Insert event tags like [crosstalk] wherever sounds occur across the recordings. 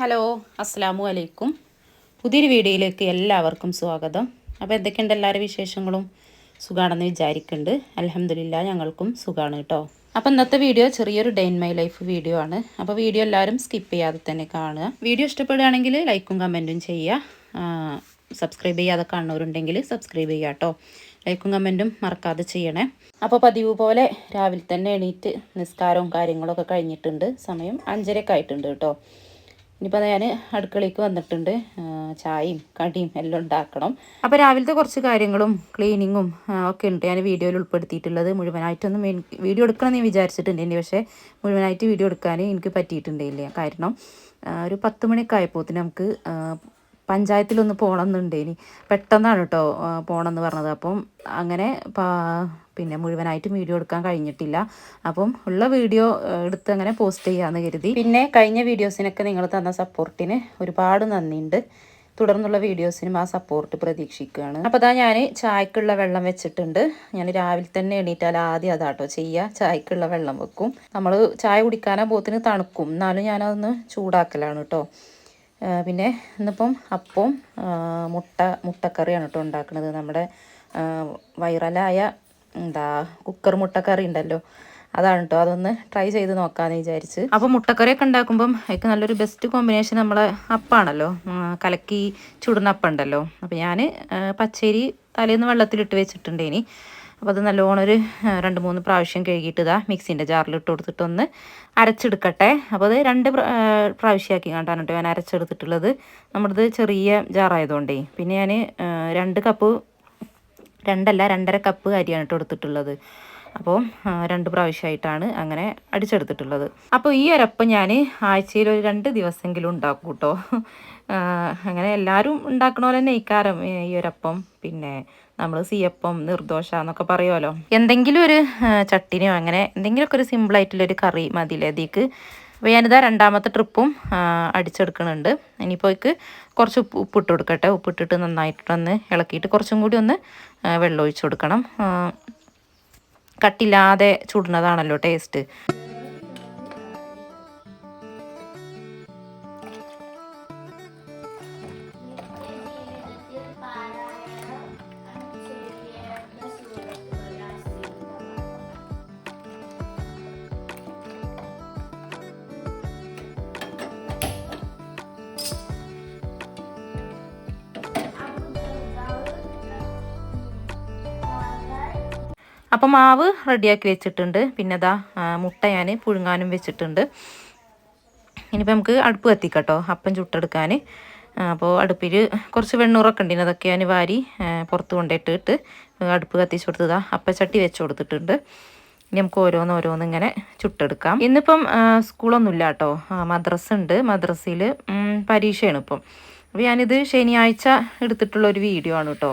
Hello അസ്സാമു അലൈക്കും. പുതിയൊരു വീഡിയോയിലേക്ക് എല്ലാവർക്കും സ്വാഗതം. അപ്പോൾ എന്തൊക്കെയുണ്ട് എല്ലാവരും വിശേഷങ്ങളും? സുഖമാണെന്ന് വിചാരിക്കുന്നുണ്ട് അലഹമില്ല ഞങ്ങൾക്കും സുഖമാണ് കേട്ടോ. അപ്പോൾ ഇന്നത്തെ വീഡിയോ ചെറിയൊരു day in my life video ആണ്. അപ്പോൾ വീഡിയോ എല്ലാവരും സ്കിപ്പ് ചെയ്യാതെ തന്നെ കാണുക. വീഡിയോ ഇഷ്ടപ്പെടുകയാണെങ്കിൽ ലൈക്കും കമന്റും ചെയ്യുക. സബ്സ്ക്രൈബ് ചെയ്യാതെ കാണുന്നവരുണ്ടെങ്കിൽ സബ്സ്ക്രൈബ് ചെയ്യുക കേട്ടോ. ലൈക്കും കമന്റും മറക്കാതെ ചെയ്യണേ. അപ്പോൾ പതിവ് പോലെ രാവിലെ തന്നെ എണീറ്റ് നിസ്കാരവും കാര്യങ്ങളൊക്കെ കഴിഞ്ഞിട്ടുണ്ട്. സമയം അഞ്ചരക്കായിട്ടുണ്ട് കേട്ടോ. ഇനിയിപ്പോൾ ഞാൻ അടുക്കളയ്ക്ക് വന്നിട്ടുണ്ട്. ചായയും കടിയും എല്ലാം ഉണ്ടാക്കണം. അപ്പോൾ രാവിലത്തെ കുറച്ച് കാര്യങ്ങളും ക്ലീനിങ്ങും ഒക്കെ ഉണ്ട്. ഞാൻ വീഡിയോയിൽ ഉൾപ്പെടുത്തിയിട്ടുള്ളത് മുഴുവനായിട്ടൊന്നും എനിക്ക് വീഡിയോ വിചാരിച്ചിട്ടുണ്ട് പക്ഷേ മുഴുവനായിട്ട് വീഡിയോ എടുക്കാൻ എനിക്ക് പറ്റിയിട്ടുണ്ടായില്ല. കാരണം ഒരു പത്ത് മണിയൊക്കെ ആയപ്പോത്തിന് നമുക്ക് പഞ്ചായത്തിലൊന്ന് പോകണം എന്നുണ്ടേനി പെട്ടെന്നാണ് കേട്ടോ പോകണം എന്ന് പറഞ്ഞത്. അപ്പം അങ്ങനെ പിന്നെ മുഴുവനായിട്ടും വീഡിയോ എടുക്കാൻ കഴിഞ്ഞിട്ടില്ല. അപ്പം ഉള്ള വീഡിയോ എടുത്ത് അങ്ങനെ പോസ്റ്റ് ചെയ്യാമെന്ന് കരുതി. പിന്നെ കഴിഞ്ഞ വീഡിയോസിനൊക്കെ നിങ്ങൾ തന്ന സപ്പോർട്ടിന് ഒരുപാട് നന്ദിയുണ്ട്. തുടർന്നുള്ള വീഡിയോസിനും ആ സപ്പോർട്ട് പ്രതീക്ഷിക്കുകയാണ്. അപ്പോൾ അതാ ഞാൻ ചായക്കുള്ള വെള്ളം വെച്ചിട്ടുണ്ട്. ഞാൻ രാവിലെ തന്നെ എണീറ്റാൽ ആദ്യം അതാട്ടോ ചെയ്യുക ചായക്കുള്ള വെള്ളം വെക്കും. നമ്മൾ ചായ കുടിക്കാനാ പോത്തിന് തണുക്കും. എന്നാലും ഞാനതൊന്ന് ചൂടാക്കലാണ് കേട്ടോ പിന്നെ ഇന്നിപ്പം അപ്പവും മുട്ട മുട്ടക്കറിയാണ് കേട്ടോ ഉണ്ടാക്കുന്നത്. നമ്മുടെ വൈറലായ എന്താ കുക്കർ മുട്ടക്കറി ഉണ്ടല്ലോ. അതാണ് കേട്ടോ. അതൊന്ന് ട്രൈ ചെയ്ത് നോക്കാമെന്ന് വിചാരിച്ച്. അപ്പോൾ മുട്ടക്കറിയൊക്കെ ഉണ്ടാക്കുമ്പം അതൊക്കെ നല്ലൊരു ബെസ്റ്റ് കോമ്പിനേഷൻ നമ്മളെ അപ്പാണല്ലോ. കലക്കി ചുടുന്ന അപ്പം ഉണ്ടല്ലോ. അപ്പോൾ ഞാൻ പച്ചരി തലേന്ന് വെള്ളത്തിലിട്ട് വെച്ചിട്ടുണ്ടേനി. അപ്പോൾ അത് നല്ലോണം ഒരു രണ്ട് മൂന്ന് പ്രാവശ്യം കഴുകിയിട്ട് ഇതാ മിക്സിന്റെ ജാറിലിട്ട് കൊടുത്തിട്ടൊന്ന് അരച്ചെടുക്കട്ടെ. അപ്പോൾ അത് രണ്ട് പ്രാവശ്യമാക്കി കണ്ടാണ് കേട്ടോ ഞാൻ അരച്ചെടുത്തിട്ടുള്ളത്. നമ്മുടേത് ചെറിയ ജാറായതുകൊണ്ടേ. പിന്നെ ഞാൻ രണ്ട് കപ്പ് രണ്ടല്ല രണ്ടര കപ്പ് അരിയാണ് കേട്ടോ എടുത്തിട്ടുള്ളത്. അപ്പോൾ രണ്ട് പ്രാവശ്യമായിട്ടാണ് അങ്ങനെ അടിച്ചെടുത്തിട്ടുള്ളത്. അപ്പോൾ ഈ ഒരപ്പം ഞാൻ ആഴ്ചയിൽ ഒരു രണ്ട് ദിവസമെങ്കിലും ഉണ്ടാക്കും കേട്ടോ. അങ്ങനെ എല്ലാവരും ഉണ്ടാക്കണ പോലെ തന്നെ ഇക്കാരം ഈ ഒരപ്പം. പിന്നെ നമ്മൾ സിയപ്പം നിർദോശ എന്നൊക്കെ പറയുമല്ലോ എന്തെങ്കിലും ഒരു ചട്ടിനിയോ അങ്ങനെ എന്തെങ്കിലുമൊക്കെ ഒരു സിമ്പിളായിട്ടുള്ളൊരു കറി മതിയിലേതിക്ക്. അപ്പോൾ ഞാനിതാ രണ്ടാമത്തെ ട്രിപ്പും അടിച്ചെടുക്കുന്നുണ്ട്. ഇനിയിപ്പോൾ ഇതിക്ക് കുറച്ച് ഉപ്പ് ഉപ്പിട്ട് കൊടുക്കട്ടെ. ഉപ്പിട്ടിട്ട് നന്നായിട്ടൊന്ന് ഇളക്കിയിട്ട് കുറച്ചും കൂടി ഒന്ന് വെള്ളം ഒഴിച്ചു കൊടുക്കണം. കട്ടില്ലാതെ ചുടുന്നതാണല്ലോ ടേസ്റ്റ് അപ്പോൾ മാവ് റെഡിയാക്കി വെച്ചിട്ടുണ്ട്. പിന്നെ അതാ മുട്ട ഞാൻ പുഴുങ്ങാനും വെച്ചിട്ടുണ്ട്. ഇനിയിപ്പോൾ നമുക്ക് അടുപ്പ് കത്തിക്കട്ടോ അപ്പം ചുട്ടെടുക്കാൻ അപ്പോൾ അടുപ്പിൽ കുറച്ച് വെണ്ണൂറൊക്കെ ഉണ്ട്. അതൊക്കെ ഞാൻ വാരി പുറത്ത് കൊണ്ടിട്ടിട്ട് അടുപ്പ് കത്തിച്ച് കൊടുത്തതാ. അപ്പച്ചട്ടി വെച്ച് കൊടുത്തിട്ടുണ്ട്. ഇനി നമുക്ക് ഓരോന്ന് ഓരോന്ന് ഇങ്ങനെ ചുട്ടെടുക്കാം. ഇന്നിപ്പം ആ, സ്കൂളൊന്നും ഇല്ല കേട്ടോ മദ്രസ ഉണ്ട്. മദ്രസയിൽ പരീക്ഷയാണ് ഇപ്പം. അപ്പോൾ ഞാനിത് ശനിയാഴ്ച എടുത്തിട്ടുള്ള ഒരു വീഡിയോ ആണ് കേട്ടോ.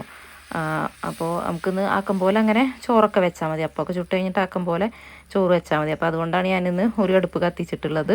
അപ്പോൾ നമുക്കിന്ന് ആക്കം പോലെ അങ്ങനെ ചോറൊക്കെ വെച്ചാൽ മതി. അപ്പോൾ ഒക്കെ ചുട്ട് കഴിഞ്ഞിട്ട് ആക്കം പോലെ ചോറ് വെച്ചാൽ മതി. അപ്പോൾ അതുകൊണ്ടാണ് ഞാനിന്ന് ഒരു അടുപ്പ് കത്തിച്ചിട്ടുള്ളത്.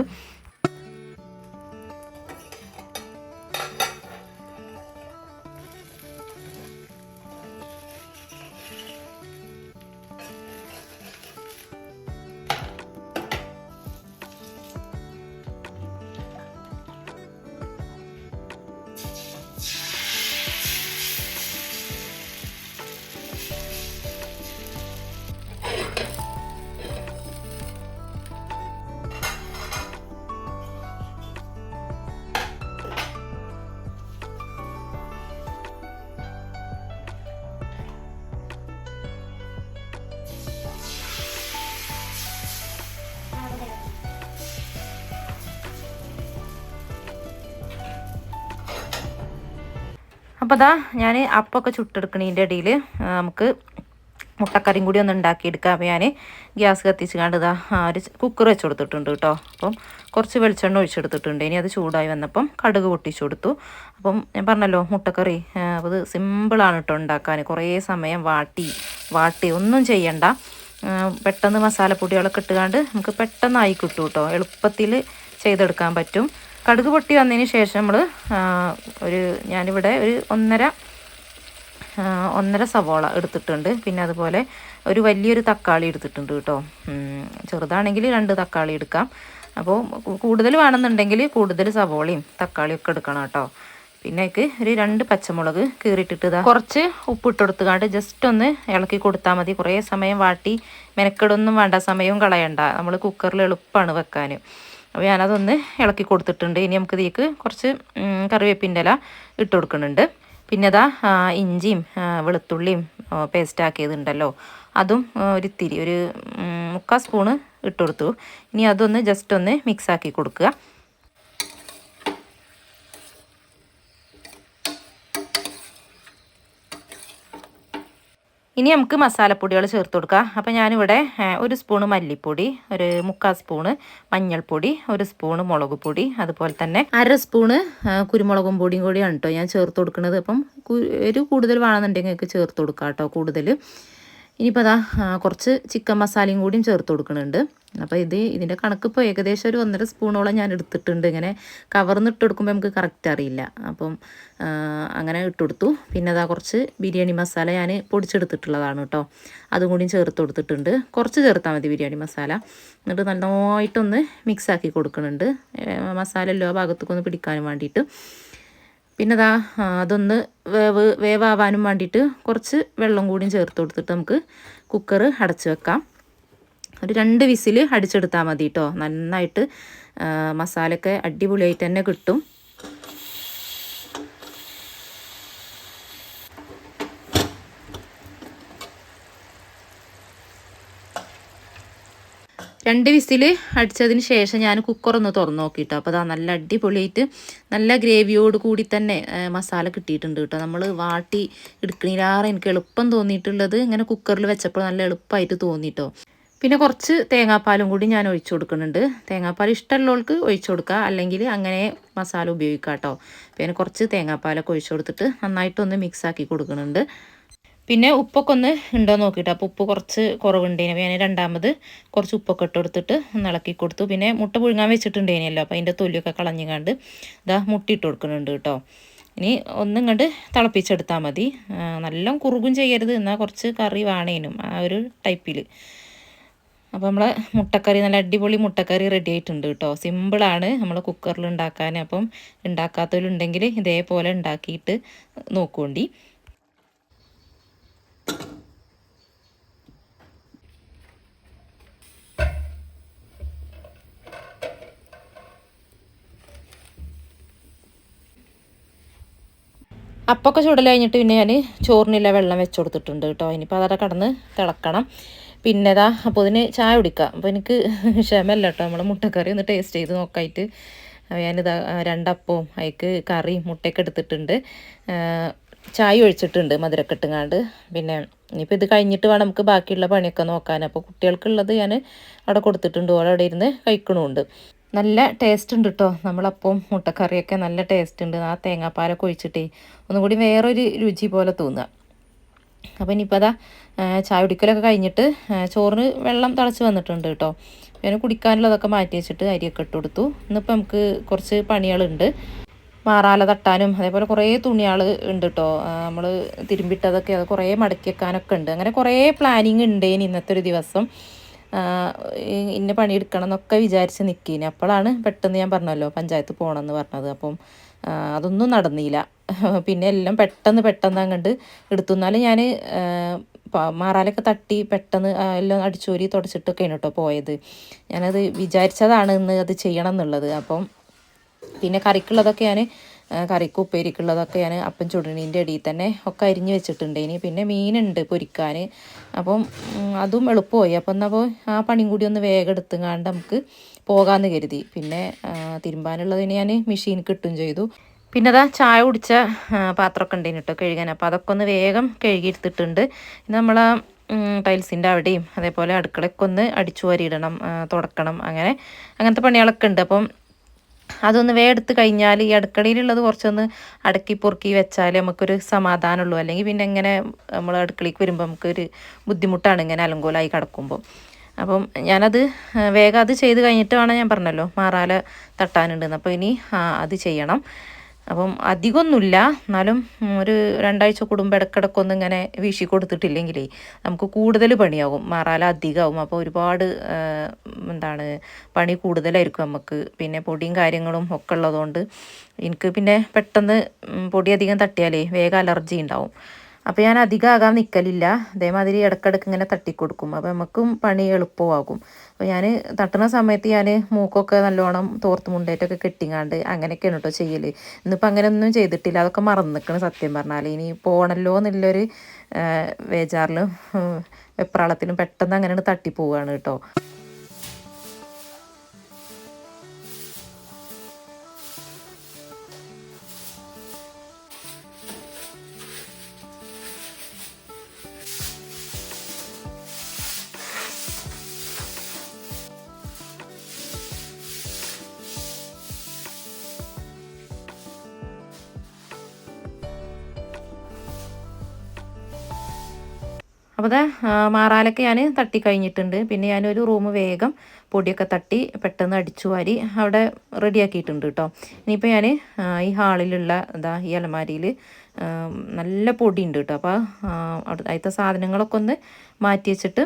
അപ്പോൾ അതാ ഞാൻ അപ്പമൊക്കെ ചുട്ടെടുക്കണതിന്റെ ഇടയിൽ നമുക്ക് മുട്ടക്കറിയും കൂടി ഒന്ന് ഉണ്ടാക്കിയെടുക്കാം. അപ്പോൾ ഞാൻ ഗ്യാസ് കത്തിച്ച് കണ്ട് ഇതാ ഒരു കുക്കർ വെച്ച് കൊടുത്തിട്ടുണ്ട് കേട്ടോ. അപ്പം കുറച്ച് വെളിച്ചെണ്ണ ഒഴിച്ചെടുത്തിട്ടുണ്ട്. ഇനി അത് ചൂടായി വന്നപ്പം കടുക് പൊട്ടിച്ചു കൊടുത്തു. അപ്പം ഞാൻ പറഞ്ഞല്ലോ മുട്ടക്കറി അത് സിമ്പിളാണ് കേട്ടോ ഉണ്ടാക്കാൻ കുറേ സമയം വാട്ടി വാട്ടി ഒന്നും ചെയ്യണ്ട. പെട്ടെന്ന് മസാലപ്പൊടികളൊക്കെ ഇട്ടുകാണ്ട് നമുക്ക് പെട്ടെന്നായി കിട്ടും കേട്ടോ. എളുപ്പത്തിൽ ചെയ്തെടുക്കാൻ പറ്റും. കടുക് പൊട്ടി വന്നതിന് ശേഷം നമ്മൾ ഒരു ഞാനിവിടെ ഒരു ഒന്നര ഒന്നര സവോള എടുത്തിട്ടുണ്ട്. പിന്നെ അതുപോലെ ഒരു വലിയൊരു തക്കാളി എടുത്തിട്ടുണ്ട് കേട്ടോ. ചെറുതാണെങ്കിൽ രണ്ട് തക്കാളി എടുക്കാം. അപ്പോൾ കൂടുതൽ വേണമെന്നുണ്ടെങ്കിൽ കൂടുതൽ സവോളയും തക്കാളിയും ഒക്കെ എടുക്കണം കേട്ടോ. പിന്നെ ഒരു രണ്ട് പച്ചമുളക് കീറിയിട്ടിട്ട് ഇതാ കുറച്ച് ഉപ്പിട്ട് കൊടുത്തുകൊണ്ട് ജസ്റ്റ് ഒന്ന് ഇളക്കി കൊടുത്താൽ മതി. കുറേ സമയം വാട്ടി മെനക്കെടൊന്നും വേണ്ട സമയവും കളയണ്ട. നമ്മൾ കുക്കറിൽ എളുപ്പമാണ് വെക്കാൻ അപ്പോൾ ഞാനതൊന്ന് ഇളക്കി കൊടുത്തിട്ടുണ്ട്. ഇനി നമുക്ക് ഇതിലേക്ക് കുറച്ച് കറിവേപ്പിന്റെ ഇല ഇട്ട് കൊടുക്കുന്നുണ്ട്. പിന്നെ അതാ ഇഞ്ചിയും വെളുത്തുള്ളിയും പേസ്റ്റ് ആക്കിയതുണ്ടല്ലോ. അതും ഒരിത്തിരി ഒരു മുക്കാൽ സ്പൂണ് ഇട്ട് കൊടുത്തു. ഇനി അതൊന്ന് ജസ്റ്റ് ഒന്ന് മിക്സ് ആക്കി കൊടുക്കുക. ഇനി നമുക്ക് മസാലപ്പൊടികൾ ചേർത്ത് കൊടുക്കാം. അപ്പോൾ ഞാനിവിടെ ഒരു സ്പൂണ് മല്ലിപ്പൊടി ഒരു മുക്കാൽ സ്പൂണ് മഞ്ഞൾപ്പൊടി ഒരു സ്പൂണ് മുളക് പൊടി അതുപോലെ തന്നെ അര സ്പൂണ് കുരുമുളകും പൊടിയും കൂടിയാണ് കേട്ടോ ഞാൻ ചേർത്ത് കൊടുക്കുന്നത്. അപ്പം ഒരു കൂടുതൽ വേണമെന്നുണ്ടെങ്കിൽ ചേർത്ത് കൊടുക്കാം കേട്ടോ കൂടുതൽ. ഇനിയിപ്പോൾ അതാ കുറച്ച് ചിക്കൻ മസാലയും കൂടിയും ചേർത്ത് കൊടുക്കുന്നുണ്ട്. അപ്പോൾ ഇത് ഇതിന്റെ കണക്ക് ഇപ്പോൾ ഏകദേശം ഒരു ഒന്നര സ്പൂണോളം ഞാൻ എടുത്തിട്ടുണ്ട്. ഇങ്ങനെ കവർന്ന് ഇട്ട് കൊടുക്കുമ്പോൾ നമുക്ക് കറക്റ്റ് അറിയില്ല. അപ്പം അങ്ങനെ ഇട്ട് കൊടുത്തു. പിന്നെ അതാ കുറച്ച് ബിരിയാണി മസാല ഞാൻ പൊടിച്ചെടുത്തിട്ടുള്ളതാണ് കേട്ടോ. അതും കൂടിയും ചേർത്ത് കൊടുത്തിട്ടുണ്ട്. കുറച്ച് ചേർത്താൽ മതി ബിരിയാണി മസാല. എന്നിട്ട് നന്നായിട്ടൊന്ന് മിക്സാക്കി കൊടുക്കുന്നുണ്ട്. മസാല എല്ലാ ഭാഗത്തേക്കൊന്ന് പിടിക്കാനും വേണ്ടിയിട്ട്. പിന്നെ ദാ അതൊന്ന് വേവ് വേവാവാനും വേണ്ടിയിട്ട് കുറച്ച് വെള്ളം കൂടിയും ചേർത്ത് കൊടുത്തിട്ട് നമുക്ക് കുക്കർ അടച്ച് വെക്കാം. ഒരു രണ്ട് വിസിൽ അടിച്ചെടുത്താൽ മതി കേട്ടോ നന്നായിട്ട് മസാലയൊക്കെ അടിപൊളിയായിട്ട് തന്നെ കിട്ടും. രണ്ട് വിസിൽ അടിച്ചതിന് ശേഷം ഞാൻ കുക്കർ ഒന്ന് തുറന്ന് നോക്കിയിട്ടോ അപ്പോൾ അതാ നല്ല അടിപൊളിയായിട്ട് നല്ല ഗ്രേവിയോട് കൂടി തന്നെ മസാല കിട്ടിയിട്ടുണ്ട് കേട്ടോ. നമ്മൾ വാട്ടി എടുക്കണില്ലാറെ എനിക്ക് എളുപ്പം തോന്നിയിട്ടുള്ളത്? ഇങ്ങനെ കുക്കറിൽ വെച്ചപ്പോൾ നല്ല എളുപ്പമായിട്ട് തോന്നിയിട്ടോ പിന്നെ കുറച്ച് തേങ്ങാപ്പാലും കൂടി ഞാൻ ഒഴിച്ചു കൊടുക്കുന്നുണ്ട്. തേങ്ങാപ്പാൽ ഇഷ്ടമുള്ളവർക്ക് ഒഴിച്ചു കൊടുക്കുക അല്ലെങ്കിൽ അങ്ങനെ മസാല ഉപയോഗിക്കാം കേട്ടോ. പിന്നെ കുറച്ച് തേങ്ങാപ്പാലൊക്കെ ഒഴിച്ചു കൊടുത്തിട്ട് നന്നായിട്ടൊന്ന് മിക്സാക്കി കൊടുക്കുന്നുണ്ട്. പിന്നെ ഉപ്പൊക്കെ ഒന്ന് ഉണ്ടോ നോക്കിയിട്ട്. അപ്പോൾ ഉപ്പ് കുറച്ച് കുറവുണ്ടേനു അപ്പോൾ ഞാൻ രണ്ടാമത് കുറച്ച് ഉപ്പൊക്കെ ഇട്ട് കൊടുത്തിട്ട് ഇളക്കി കൊടുത്തു. പിന്നെ മുട്ട പുഴുങ്ങാൻ വെച്ചിട്ടുണ്ടേനല്ലോ അപ്പോൾ അതിന്റെ തൊലിയൊക്കെ കളഞ്ഞുകാണ്ട് ഇതാ മുട്ടിയിട്ട് കൊടുക്കുന്നുണ്ട് കേട്ടോ. ഇനി ഒന്നും കണ്ട് തിളപ്പിച്ചെടുത്താൽ മതി. നല്ല കുറുകും ചെയ്യരുത്. എന്നാൽ കുറച്ച് കറി വേണേനും. ആ ഒരു ടൈപ്പിൽ അപ്പോൾ നമ്മളെ മുട്ടക്കറി നല്ല അടിപൊളി മുട്ടക്കറി റെഡി ആയിട്ടുണ്ട് കേട്ടോ. സിമ്പിളാണ് നമ്മൾ കുക്കറിൽ ഉണ്ടാക്കാൻ അപ്പം ഉണ്ടാക്കാത്തവരുണ്ടെങ്കിൽ ഇതേപോലെ ഉണ്ടാക്കിയിട്ട് നോക്കുകൊണ്ടി അപ്പൊക്കെ ചുടൽ കഴിഞ്ഞിട്ട് പിന്നെ ഞാൻ ചോറിനില്ല വെള്ളം വെച്ച് കൊടുത്തിട്ടുണ്ട് കേട്ടോ. ഇനിയിപ്പോൾ അതൊക്കെ കടന്ന് തിളക്കണം. പിന്നെ ഇതാ അപ്പോൾ ഇതിന് ചായ കുടിക്കാം. അപ്പോൾ എനിക്ക് ക്ഷമല്ല കേട്ടോ. നമ്മളെ മുട്ടക്കറി ഒന്ന് ടേസ്റ്റ് ചെയ്ത് നോക്കായിട്ട്. ഞാനിതാ രണ്ടപ്പവും അതിക്ക് കറി മുട്ടയൊക്കെ എടുത്തിട്ടുണ്ട്. ചായ ഒഴിച്ചിട്ടുണ്ട് മധുരക്കെട്ടുങ്ങാണ്ട്. പിന്നെ ഇനിയിപ്പോൾ ഇത് കഴിഞ്ഞിട്ട് വേണം നമുക്ക് ബാക്കിയുള്ള പണിയൊക്കെ നോക്കാൻ. അപ്പോൾ കുട്ടികൾക്കുള്ളത് ഞാൻ അവിടെ കൊടുത്തിട്ടുണ്ട്. ഓരോ അവിടെ ഇരുന്ന് കഴിക്കണമുണ്ട് നല്ല ടേസ്റ്റ് ഉണ്ട് കേട്ടോ നമ്മളപ്പം മുട്ടക്കറിയൊക്കെ നല്ല ടേസ്റ്റ് ഉണ്ട്. ആ തേങ്ങാപ്പാലൊക്കെ ഒഴിച്ചിട്ടേ ഒന്നും കൂടി വേറൊരു രുചി പോലെ തോന്നുക. അപ്പോൾ ഇനിയിപ്പോൾ അതാ ചായ കുടിക്കലൊക്കെ കഴിഞ്ഞിട്ട് ചോറിന് വെള്ളം തിളച്ച് വന്നിട്ടുണ്ട് കേട്ടോ ഞാൻ കുടിക്കാനുള്ളതൊക്കെ മാറ്റി വെച്ചിട്ട് അരിയൊക്കെ ഇട്ട് കൊടുത്തു. ഇന്നിപ്പോൾ നമുക്ക് കുറച്ച് പണികളുണ്ട്. മാറാല തട്ടാനും അതേപോലെ കുറേ തുണികൾ ഉണ്ട് കേട്ടോ നമ്മൾ തിരുമ്പിട്ടതൊക്കെ അത് കുറേ മടക്കി വെക്കാനൊക്കെ ഉണ്ട്. അങ്ങനെ കുറേ പ്ലാനിങ് ഉണ്ടേന് ഇന്നത്തെ ഒരു ദിവസം ഇന്ന പണിയെടുക്കണം എന്നൊക്കെ വിചാരിച്ച് നിൽക്കീന് അപ്പോഴാണ് പെട്ടെന്ന് ഞാൻ പറഞ്ഞല്ലോ പഞ്ചായത്ത് പോകണമെന്ന് പറഞ്ഞത്. അപ്പം അതൊന്നും നടന്നില്ല [laughs] പിന്നെ എല്ലാം പെട്ടെന്ന് പെട്ടെന്ന് അങ്ങോട്ട് എടുത്തു. എന്നാലും ഞാൻ മാറാലൊക്കെ തട്ടി പെട്ടെന്ന് എല്ലാം അടിച്ചോരി തുടച്ചിട്ടൊക്കെയാണ് കേട്ടോ പോയത്. ഞാനത് വിചാരിച്ചതാണ് ഇന്ന് അത് ചെയ്യണം എന്നുള്ളത്. അപ്പം പിന്നെ കറിക്കുള്ളതൊക്കെ ഞാൻ കറിക്ക് ഉപ്പേരിക്കുള്ളതൊക്കെ ഞാൻ അപ്പം ചുടണീന്റെ അടിയിൽ തന്നെ ഒക്കെ അരിഞ്ഞ് വെച്ചിട്ടുണ്ട്. ഇനി പിന്നെ മീനുണ്ട് പൊരിക്കാൻ അപ്പം അതും എളുപ്പമായി. അപ്പം എന്നാൽ അപ്പോൾ ആ പണിയും കൂടി ഒന്ന് വേഗം എടുത്തുങ്ങാണ്ട് നമുക്ക് പോകാമെന്ന് കരുതി. പിന്നെ തിരുമ്പാനുള്ളതിന് ഞാൻ മെഷീൻ കിട്ടും ചെയ്തു. പിന്നെ അതാ ചായ കുടിച്ച പാത്രമൊക്കെ ഉണ്ടായിരുന്നു കേട്ടോ കഴുകാൻ. അപ്പോൾ അതൊക്കെ ഒന്ന് വേഗം കഴുകിയെടുത്തിട്ടുണ്ട്. നമ്മൾ ടൈൽസിന്റെ അവിടെയും അതേപോലെ അടുക്കളയ്ക്കൊന്ന് അടിച്ചു വാരിയിടണം തുടക്കണം അങ്ങനെ അങ്ങനത്തെ പണികളൊക്കെ ഉണ്ട്. അപ്പം അതൊന്ന് വേ എടുത്ത് കഴിഞ്ഞാൽ ഈ അടുക്കളയിലുള്ളത് കുറച്ചൊന്ന് അടക്കി പൊറുക്കി വെച്ചാൽ നമുക്കൊരു സമാധാനമുള്ളൂ. അല്ലെങ്കിൽ പിന്നെ ഇങ്ങനെ നമ്മൾ അടുക്കളയ്ക്ക് വരുമ്പോൾ നമുക്കൊരു ബുദ്ധിമുട്ടാണ് ഇങ്ങനെ അലങ്കോലായി കിടക്കുമ്പോൾ അപ്പം ഞാനത് വേഗം അത് ചെയ്ത് കഴിഞ്ഞിട്ട് വേണം ഞാൻ പറഞ്ഞല്ലോ മാറാല തട്ടാനുണ്ടെന്ന്. അപ്പോൾ ഇനി അത് ചെയ്യണം. അപ്പം അധികമൊന്നുമില്ല എന്നാലും ഒരു രണ്ടാഴ്ച കൂടുമ്പോൾ ഇടക്കിടക്കൊന്നും ഇങ്ങനെ വീശി കൊടുത്തിട്ടില്ലെങ്കിലേ നമുക്ക് കൂടുതൽ പണിയാകും. മാറാല അധികമാവും അപ്പോൾ ഒരുപാട് എന്താണ് പണി കൂടുതലായിരിക്കും നമുക്ക്. പിന്നെ പൊടിയും കാര്യങ്ങളും ഒക്കെ ഉള്ളതുകൊണ്ട് എനിക്ക് പിന്നെ പെട്ടെന്ന് പൊടി അധികം തട്ടിയാലേ വേഗം അലർജി ഉണ്ടാവും. അപ്പോൾ ഞാൻ അധികം ആകാൻ നിൽക്കലില്ല അതേമാതിരി ഇടക്കിടക്ക് ഇങ്ങനെ തട്ടിക്കൊടുക്കും. അപ്പോൾ നമുക്കും പണി എളുപ്പമാകും. അപ്പോൾ ഞാൻ തട്ടുന്ന സമയത്ത് ഞാൻ മൂക്കൊക്കെ നല്ലോണം തോർത്ത് മുണ്ടേറ്റൊക്കെ കെട്ടിങ്ങാണ്ട് അങ്ങനെയൊക്കെയാണ് കേട്ടോ ചെയ്യൽ ഇന്നിപ്പോൾ അങ്ങനെയൊന്നും ചെയ്തിട്ടില്ല. അതൊക്കെ മറന്നു നിൽക്കണം സത്യം പറഞ്ഞാൽ ഇനി പോകണല്ലോ എന്നുള്ളൊരു വേജാറിലും വെപ്രാളത്തിലും പെട്ടെന്ന് അങ്ങനെയാണ് തട്ടിപ്പോവുകയാണ് കേട്ടോ അപ്പോൾ അത് മാറാലൊക്കെ ഞാൻ തട്ടി കഴിഞ്ഞിട്ടുണ്ട്. പിന്നെ ഞാനൊരു റൂം വേഗം പൊടിയൊക്കെ തട്ടി പെട്ടെന്ന് അടിച്ചു വാരി അവിടെ റെഡിയാക്കിയിട്ടുണ്ട് കേട്ടോ ഇനിയിപ്പോൾ ഞാൻ ഈ ഹാളിലുള്ള ഇതാ ഈ അലമാരിയിൽ നല്ല പൊടി ഉണ്ട് കേട്ടോ അപ്പോൾ അതിലത്തെ സാധനങ്ങളൊക്കെ ഒന്ന് മാറ്റി വെച്ചിട്ട്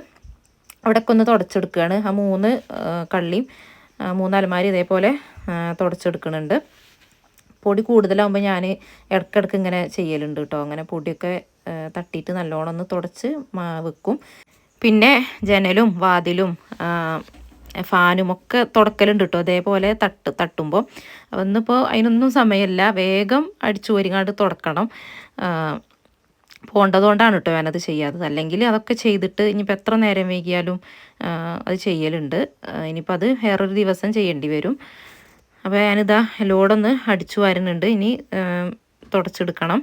അവിടെയൊക്കെ ഒന്ന് തുടച്ചെടുക്കുകയാണ് ആ മൂന്ന് കള്ളിയും മൂന്ന് അലമാരി ഇതേപോലെ തുടച്ചെടുക്കുന്നുണ്ട് പൊടി കൂടുതലാകുമ്പോൾ ഞാൻ ഇടയ്ക്കിടയ്ക്ക് ഇങ്ങനെ ചെയ്യലുണ്ട് കേട്ടോ അങ്ങനെ പൊടിയൊക്കെ തട്ടിയിട്ട് നല്ലോണം ഒന്ന് തുടച്ച് വെക്കും. പിന്നെ ജനലും വാതിലും ഫാനും ഒക്കെ തുടക്കലുണ്ട് കേട്ടോ അതേപോലെ തട്ട് തട്ടുമ്പോൾ ഒന്നിപ്പോൾ അതിനൊന്നും സമയമില്ല വേഗം അടിച്ചു ഒരുങ്ങാണ്ട് തുടക്കണം. പോകേണ്ടതുകൊണ്ടാണ് കേട്ടോ ഞാനത് ചെയ്യാത്തത്. അല്ലെങ്കിൽ അതൊക്കെ ചെയ്തിട്ട് ഇനിയിപ്പോൾ എത്ര നേരം വൈകിയാലും അത് ചെയ്യലുണ്ട്. ഇനിയിപ്പോൾ അത് വേറൊരു ദിവസം ചെയ്യേണ്ടി വരും. അപ്പോൾ ഞാനിതാ ലോഡൊന്ന് അടിച്ചു വരുന്നുണ്ട്. ഇനി തുടച്ചെടുക്കണം.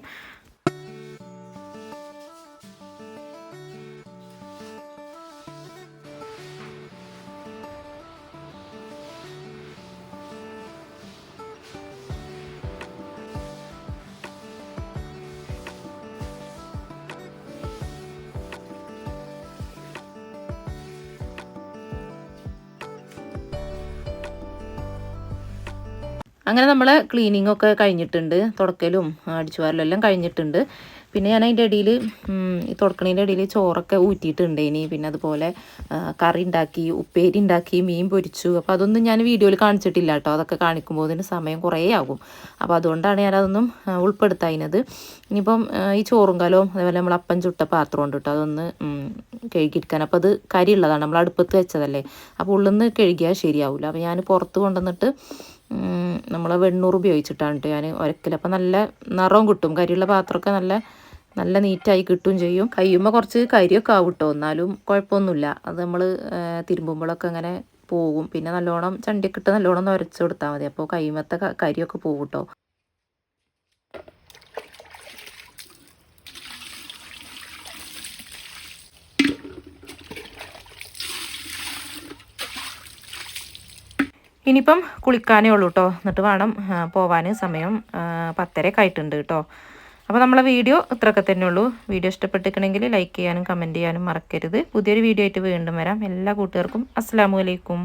അങ്ങനെ നമ്മൾ ക്ലീനിങ് ഒക്കെ കഴിഞ്ഞിട്ടുണ്ട്. തുടക്കലും അടിച്ചുവാരലും എല്ലാം കഴിഞ്ഞിട്ടുണ്ട്. പിന്നെ ഞാൻ അതിന്റെ ഇടയിൽ ഈ തുടക്കണീന്റെ ഇടയിൽ ചോറൊക്കെ ഊറ്റിയിട്ടുണ്ട് ഇനി. പിന്നെ അതുപോലെ കറി ഉണ്ടാക്കി ഉപ്പേരി ഉണ്ടാക്കി മീൻ പൊരിച്ചു. അപ്പോൾ അതൊന്നും ഞാൻ വീഡിയോയിൽ കാണിച്ചിട്ടില്ല കേട്ടോ അതൊക്കെ കാണിക്കുമ്പോൾ അതിന് സമയം കുറേ ആകും. അപ്പോൾ അതുകൊണ്ടാണ് ഞാനതൊന്നും ഉൾപ്പെടുത്താതിനത് ഇനിയിപ്പം ഈ ചോറും കാലവും അതേപോലെ നമ്മൾ അപ്പം ചുട്ട പാത്രം ഉണ്ട് കേട്ടോ അതൊന്ന് കഴുകിയിരിക്കാൻ അപ്പോൾ അത് കരി ഉള്ളതാണ്. നമ്മൾ അടുപ്പത്ത് വെച്ചതല്ലേ. അപ്പോൾ ഉള്ളിൽ നിന്ന് കഴുകിയാൽ ശരിയാവില്ല അപ്പോൾ ഞാൻ പുറത്ത് കൊണ്ടുവന്നിട്ട് നമ്മൾ വെണ്ണൂറ് ഉപയോഗിച്ചിട്ടാണ് കേട്ടോ ഞാൻ ഒരക്കൽ അപ്പോൾ നല്ല നിറവും കിട്ടും. കരിയുള്ള പാത്രമൊക്കെ നല്ല നല്ല നീറ്റായി കിട്ടുകയും ചെയ്യും. കയ്യുമ്പോൾ കുറച്ച് കരിയൊക്കെ ആവും കേട്ടോ എന്നാലും കുഴപ്പമൊന്നുമില്ല. അത് നമ്മൾ തിരുമ്പുമ്പോഴൊക്കെ അങ്ങനെ പോകും. പിന്നെ നല്ലോണം ചണ്ടിയൊക്കെ ഇട്ട് നല്ലോണം ഒന്ന് ഉരച്ച് കൊടുത്താൽ മതി. അപ്പോൾ കൈമത്തെ കരിയൊക്കെ പോകും കേട്ടോ ഇനിയിപ്പം കുളിക്കാനേ ഉള്ളൂ കേട്ടോ എന്നിട്ട് വേണം പോവാൻ സമയം പത്തരയൊക്കെ ആയിട്ടുണ്ട് കേട്ടോ അപ്പോൾ നമ്മളെ വീഡിയോ ഇത്രയൊക്കെ തന്നെ ഉള്ളൂ. വീഡിയോ ഇഷ്ടപ്പെട്ടിരിക്കണമെങ്കിൽ ലൈക്ക് ചെയ്യാനും കമന്റ് ചെയ്യാനും മറക്കരുത്. പുതിയൊരു വീഡിയോ ആയിട്ട് വീണ്ടും വരാം. എല്ലാ കൂട്ടുകാർക്കും അസ്സാം വലൈക്കും